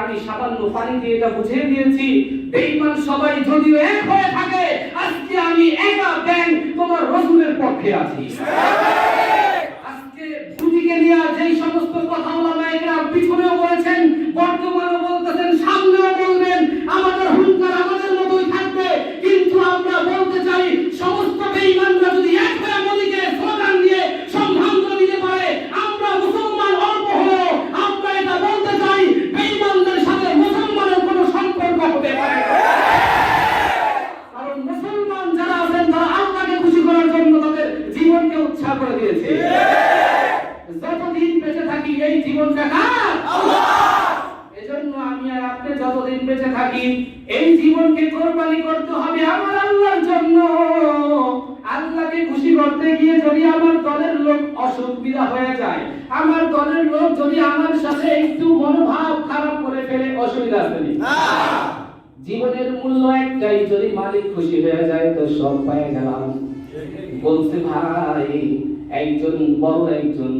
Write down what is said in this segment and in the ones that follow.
আমি সামান্য পানি দিয়ে এটা বুঝিয়ে দিয়েছি। বেঈমান সবাই যদিও এক হয়ে থাকে, আজকে আমি একা ব্যাংক তোমার রসুলের পক্ষে আছি। আজকে দুদিকে নিয়ে যেই সমস্ত কথা ওলামা একরাম পিছনেও বলেছেন বর্তমানেও জীবনকে উৎসাহ করে দিয়েছে। যতদিন বেঁচে থাকি এই জীবনটা কার এজন্য আমি আর আপনি যতদিন বেঁচে থাকি এই জীবনকে কোরবানি করতে হবে আমার আল্লাহর জন্য। আল্লাহকে খুশি করতে গিয়ে যদি আমার দলের লোক অসুবিধা হয়ে যায় আমার দলের লোক যদি আমার সাথে একটু মনোভাব খারাপ করে ফেলে অসুবিধা আছে নি? জীবনের মূল্য একটাই যদি মালিক খুশি হয়ে যায় তো সব পায়ে গেলাম। বলছে, ভাই, একজন বড় একজন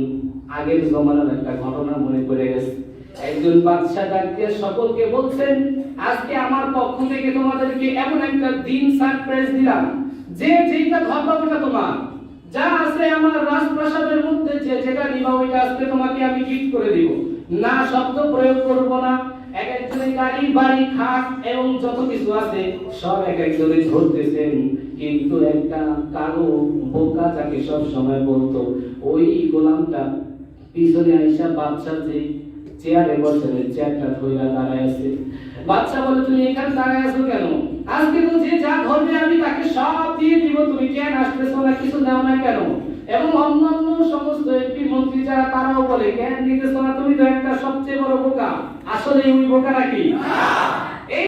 আগের জমানার একটা ঘটনা মনে পড়ে গেছে। একজন বাদশা ডাক সকলকে বলছেন, আজকে আমার পক্ষ থেকে তোমাদেরকে এমন একটা দিন সারপ্রাইজ দিলাম। যে যেটা ধরবা ওটা তোমার। যা আছে আমার রাজপ্রাসাদের মধ্যে যে যেটা নিবা ওইটা আজকে তোমাকে আমি গিফট করে দিব। না শব্দ প্রয়োগ করব না। গাড়ি, বাড়ি, খাট এবং যত কিছু আছে, সব এক একজনে ধরতেছেন। কিন্তু একটা কালো বোকা যাকে সব সময় বলতো, ওই গোলামটা পিছনে আইসা বাচ্চা যে চেয়ারে বসে চেয়ারটা ধইরা দাঁড়ায় আছে। বাচ্চা বলে, তুমি এখানে দাঁড়ায় আছো কেন? আজকে তো যে যা ধরবে, আমি তাকে সব দিয়ে দিব। তুমি কেন আসতেছো না? কিছু দাও না কেন? এবং অন্যান্য সমস্ত যারা তারাও বলে, জ্ঞান নির্দেশনা তুমি তো একটা সবচেয়ে বড় বোকা। আসলে ওই বোকা নাকি